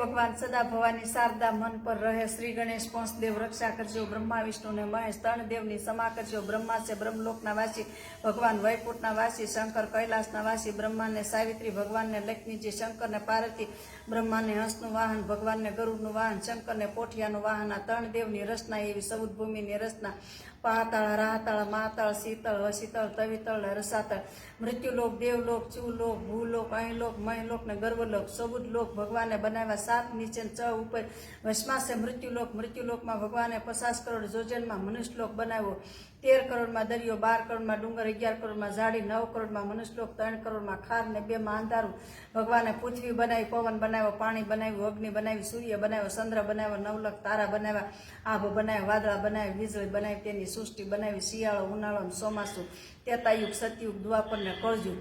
ભગવાન સદા ભવાની શારદા મન પર રહે. શ્રી ગણેશ પંચદેવ રક્ષા કરજો, બ્રહ્મા વિષ્ણુ ને મહેશ દેવની સમા કરજો. બ્રહ્મા છે બ્રહ્મલોકના વાસી, ભગવાન વૈકુટના વાસી, શંકર કૈલાસના વાસી, બ્રહ્માને સાવિત્રી, ભગવાનને લક્ષ્મીજી, શંકરને પાર્વતી, બ્રહ્માને હંસનું વાહન, ભગવાનને ગરુડનું વાહન, શંકરને પોઠિયાનું વાહન, આ ત્રણ દેવની રચના એવી સૌદ ભૂમિની રચના. પાતાળ રાહતાળ માતાળ, શીતળ શીતળ તવિતળ, રસાતળ. મૃત્યુલોક, દેવલોક ચુલોક ભૂલોક, અહીલોક, મહિલોક ને ગર્વલોક સબુદ લોક ભગવાને બનાવ્યા સાત નીચે ચ ઉપર વશમાસે મૃત્યુલોક, મૃત્યુલોકમાં ભગવાને પચાસ કરોડ જોજનમાં મનુષ્યલોક બનાવ્યો. તેર કરોડમાં દરિયો, બાર કરોડમાં ડુંગર, અગિયાર કરોડમાં ઝાડી, નવ કરોડમાં મનુષ્યલોક, ત્રણ કરોડમાં ખાર ને બેમાં અંધારું. ભગવાને પૃથ્વી બનાવી, પવન બનાવ્યો, પાણી બનાવ્યું, અગ્નિ બનાવી, સૂર્ય બનાવ્યો, ચંદ્ર બનાવ્યો નવલખ તારા બનાવ્યા, આભ બનાવ્યા, વાદળા બનાવી વીજળી બનાવી, તેની સૃષ્ટિ બનાવી, શિયાળો ઉનાળો ચોમાસું. તેતાયુગ સતયુગ દ્વાપર ને કળજુગ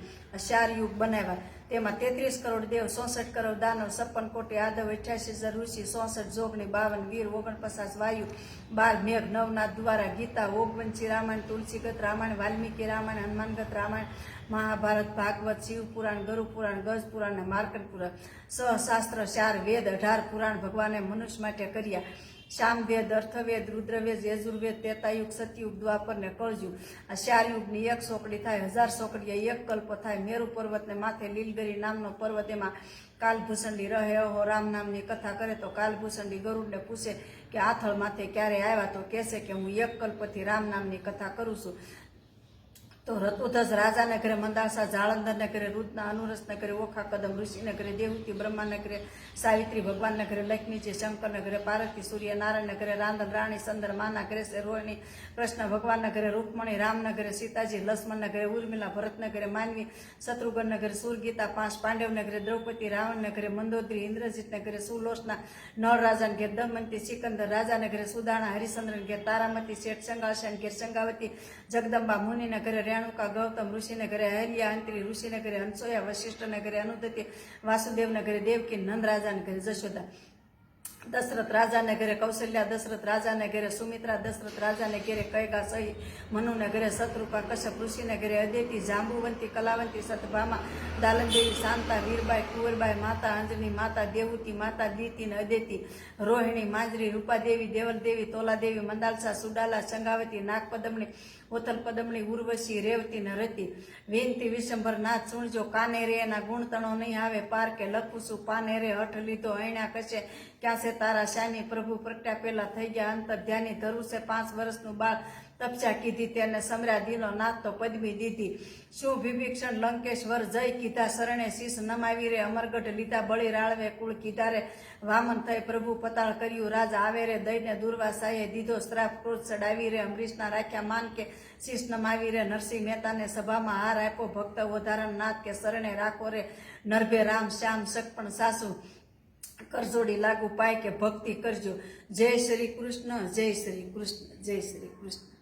ચાર યુગ બનાવ્યા. તેમાં તેત્રીસ કરોડ દેવ ચોસઠ કરોડ દાનવ, છપ્પન કોટી આદવ, અઠ્યાસી હજાર ઋષિ ચોસઠ જોગણી બાવન વીર, ઓગણપચાસ વાયુ, બાર મેઘ, નવનાથ દ્વારા ગીતા, ઓગવંશી રામાયણ, તુલસીગત રામાયણ, વાલ્મીકી રામાયણ, હનુમાનગત રામાયણ, મહાભારત, ભાગવત, શિવ પુરાણ ગરુ પુરાણ, ગજ પુરાણ અને માર્કંડ પુરાણ. સહશાસ્ત્ર, ચાર વેદ, અઢાર પુરાણ ભગવાને મનુષ્ય માટે કર્યા. શામવેદ, અર્થવેદ, રુદ્રવેદ, યજુર્વેદ તેતાયુગ સતયુગ, દ્વાપર ને કળજુગ આ ચાર યુગની એક સોકડી થાય, હજાર સોકડીએ એક કલ્પ થાય. મેરુ પર્વતને માથે લીલગરી નામનો પર્વત, એમાં કાલભૂષણી રહે. અહો રામ નામની કથા કરે તો કાલભૂષણી ગરુડને પૂછે કે આથળ માથે ક્યારે આવ્યા? તો કહેશે કે હું એક કલ્પથી રામ નામની કથા કરું છું. તો રતુધસ રાજાને ઘરે મંદાસા જાળંધરને ઘરે રુદના અનુરસને ઘરે ઓખા કદમ, ઋષિને ઘરે દેવતી બ્રહ્માને ઘરે સાવિત્રી, ભગવાનને ઘરે લક્ષ્મીજી, શંકરને ઘરે પાર્વતી સૂર્ય નારાયણ ઘરે રાંધન રાણી, સંદર માના ઘરે છે રોહિણી કૃષ્ણ ભગવાનના ઘરે રૂકમણી, રામના ઘરે સીતાજી, લક્ષ્મણના ઘરે ઉર્મિલા, ભરતના ઘરે માનવી, શત્રુઘ્નના ઘરે સુરગીતા, પાંચ પાંડવના ઘરે દ્રૌપદી, રાવણના ઘરે મંદોદરી, ઇન્દ્રજીતના ઘરે સુલોષના નળ રાજાને ઘેર દમંતી સિકંદર રાજા ઘરે સુદાણા હરિચંદ્રન ઘેર તારામતી, શેઠ સંગાશાન ઘેર સંગાવતી જગદંબા મુનિના ઘરે રેણુકા ગૌતમ ઋષિનગરે હરિયા અંતરી ઋષિનગરે હંસોયા વશિષ્ઠને ઘરે અનુદતિ વાસુદેવનગરે દેવકી નંદરાજાનગરે જશોદા દશરથ રાજાને ઘરે કૌશલ્યા, દશરથ રાજાને ઘરે સુમિત્રા, દશરથ રાજાને ઘરે કૈકા સહી, મનુને ઘરે શત્રુપા કશ્યપ ઋષિને ઘરે અદેતી, જાંબુવંતી, કલાવંતી, સતભામા, દાલનદેવી, શાંતા, વીરબાઈ, કુંવરબાઈ, માતા અંજની, માતા દેવુતી, માતા દીતી ને અદેતી, રોહિણી, માજરી, રૂપાદેવી, દેવલદેવી, તોલાદેવી મંદાલસા સુડાલા સંગાવતી નાગપદમણી ઓથલ ઉર્વશી, રેવતી ને રતી. વિનતી વિશંભર નાથ સુણજો કાને રે એના ગુણતણો નહીં આવે પાર કે લખું છું પાને રે હઠ લીધો હૈણા કશે, ક્યાં છે તારા શાની પ્રભુ પ્રગટ્યા પેલા થઈ ગયા અંતર ધ્યાની ધરું છે. પાંચ વર્ષનું બાળ તપસ્યા કીધી તેને સમર્યા દીનો નાથ તો પદવી દીધી. શું વિભીક્ષણ લંકેશ્વર જય કીધા શરણે શીશ નમાવી રે, અમરગઢ લીધા બળી રાળવે કુળ કીધા રે. વામન થઈ પ્રભુ પતાળ કર્યું, રાજ આવે રે, દઈને દુર્વાસાએ દીધો શ્રાપ ક્રોધ ચડાવી રે. અમરીશના રાખ્યા માન કે શીશ નમાવી રે, નરસિંહ મહેતાને સભામાં હાર આપ્યો. ભક્ત વધારણ નાથ કે શરણે રાખો રે. નરભે રામ, શ્યામ સકપણ સાસુ. કરજોડી લાગુ પાય કે ભક્તિ કરજો. જય શ્રી કૃષ્ણ, જય શ્રી કૃષ્ણ, જય શ્રી કૃષ્ણ.